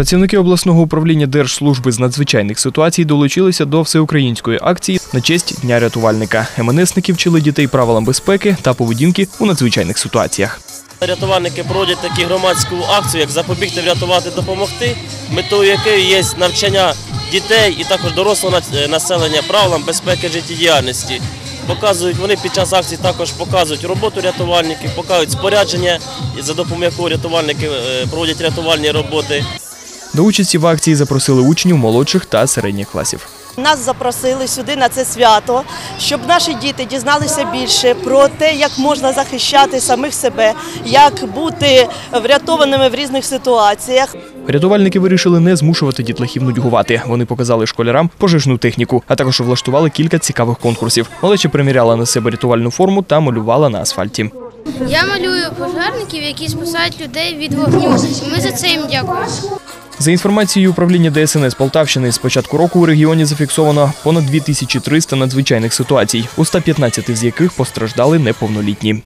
Працівники обласного управління Держслужби з надзвичайних ситуацій долучилися до всеукраїнської акції на честь Дня рятувальника. МНСники вчили дітей правилам безпеки та поведінки у надзвичайних ситуаціях. Рятувальники проводять таку громадську акцію, як запобігти, врятувати, допомогти, метою якої є навчання дітей і також дорослого населення правилам безпеки життєдіяльності. Показують вони під час акції також показують роботу рятувальників, показують спорядження, за допомогою якого рятувальники е, проводять рятувальні роботи. До участі в акції запросили учнів молодших та середніх класів. Нас запросили сюди на це свято, щоб наші діти дізналися більше про те, як можна захищати самих себе, як бути врятованими в різних ситуаціях. Рятувальники вирішили не змушувати дітлахів нудьгувати. Вони показали школярам пожежну техніку, а також влаштували кілька цікавих конкурсів. Малеча приміряла на себе рятувальну форму та малювала на асфальті. Я малюю пожежників, які спасають людей від вогню. Ми за це їм дякуємо. За інформацією управління ДСНС Полтавщини, з початку року у регіоні зафіксовано понад 2300 надзвичайних ситуацій, у 115 з яких постраждали неповнолітні.